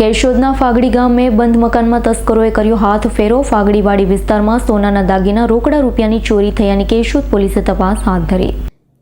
કેશોદના ફાગડી ગામે બંધ મકાનમાં તસ્કરોએ કર્યો હાથ ફેરો. ફાગડીવાડી વિસ્તારમાં સોનાના દાગીના રોકડા રૂપિયાની ચોરી થયાની કેશોદ પોલીસે તપાસ હાથ ધરી.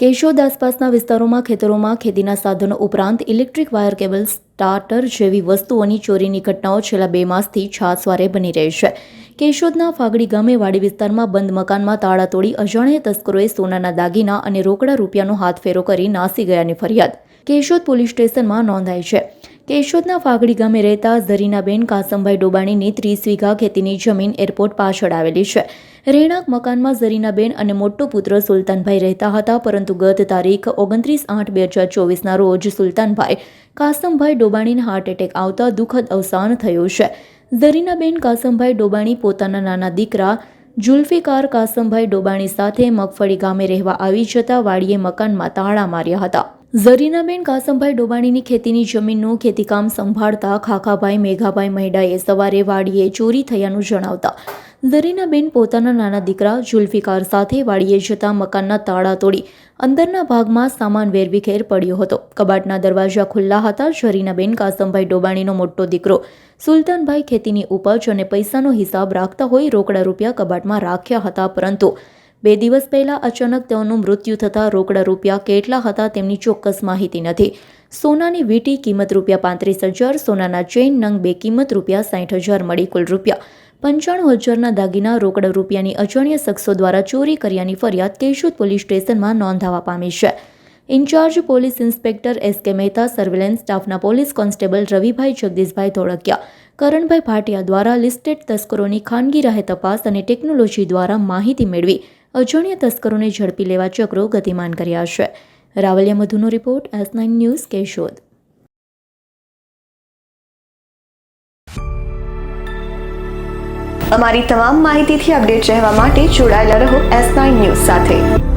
કેશોદ આસપાસના વિસ્તારોમાં, ખેતરોમાં ખેતીના સાધનો ઉપરાંત ઇલેક્ટ્રિક વાયર કેબલ, સ્ટાર્ટર જેવી વસ્તુઓની ચોરીની ઘટનાઓ છેલ્લા બે માસથી છાસવારે બની રહી છે. કેશોદના ફાગડી ગામે વાડી વિસ્તારમાં બંધ મકાનમાં તાળા તોડી અજાણ્યા તસ્કરોએ સોનાના દાગીના અને રોકડા રૂપિયાનો હાથફેરો કરી નાસી ગયાની ફરિયાદ. કેશોદ પોલીસ સ્ટેશનમાં નોંધાઈ છે. કેશોદના ફાગડી ગામે રહેતા ઝરીનાબેન કાસમભાઈ ડોબાણીની ત્રીસ વીઘા ખેતીની જમીન એરપોર્ટ પાછળ આવેલી છે. રહેણાંક મકાનમાં ઝરીનાબેન અને મોટો પુત્ર સુલતાનભાઈ રહેતા હતા, પરંતુ ગત તારીખ ઓગણત્રીસ આઠ બે હજાર ચોવીસના રોજ સુલતાનભાઈ કાસમભાઈ ડોબાણીને હાર્ટ એટેક આવતા દુઃખદ અવસાન થયું છે. ઝરીનાબેન કાસમભાઈ ડોબાણી પોતાના નાના દીકરા જુલ્ફિકાર કાસમભાઈ ડોબાણી સાથે મગફળી ગામે રહેવા આવી જતા વાડીએ મકાનમાં તાળા માર્યા હતા. ઝરીનાબેન કાસમભાઈ ડોબાણીની ખેતીની જમીનનું ખેતીકામ સંભાળતા ખાખાભાઈ, મેઘાભાઈ મહેડાએ સવારે વાડીએ ચોરી થયાનું જણાવતા ઝરીનાબેન પોતાના નાના દીકરા જુલ્ફિકાર સાથે વાડીએ જતા મકાનના તાળા તોડી અંદરના ભાગમાં સામાન વેરવિખેર પડ્યો હતો. કબાટના દરવાજા ખુલ્લા હતા. ઝરીનાબેન કાસમભાઈ ડોબાણીનો મોટો દીકરો સુલતાનભાઈ ખેતીની ઉપજ અને પૈસાનો હિસાબ રાખતા હોય રોકડા રૂપિયા કબાટમાં રાખ્યા હતા, પરંતુ બે દિવસ પહેલાં અચાનક તેઓનું મૃત્યુ થતાં રોકડા રૂપિયા કેટલા હતા તેમની ચોક્કસ માહિતી નથી. સોનાની વીટી કિંમત રૂપિયા પાંત્રીસ હજાર, સોનાના ચેઇન નંગ બે કિંમત રૂપિયા સાઠ હજાર મળી કુલ રૂપિયા. પંચાણું હજારના દાગીના રોકડા રૂપિયાની અજાણ્યા શખ્સો દ્વારા ચોરી કર્યાની ફરિયાદ કેશોદ પોલીસ સ્ટેશનમાં નોંધાવા પામી છે. In charge police inspector S K Mehta, surveillance સ્ટાફના પોલીસ કોન્સ્ટેબલ રવિભાઈ જગદીશભાઈ ધોળકિયા, કરણભાઈ ભાટિયા દ્વારા લિસ્ટેડ તસ્કરોની ખાનગી રાહે તપાસ અને ટેકનોલોજી દ્વારા માહિતી મેળવી અજાણ્યા તસ્કરોને ઝડપી લેવા ચક્રો ગતિમાન કર્યા છે. Ravaliya મધુનો report S nine news Keshod. અમારી તમામ માહિતીથી અપડેટ રહેવા માટે જોડાયેલા રહો એસ નાઇન ન્યૂઝ સાથે.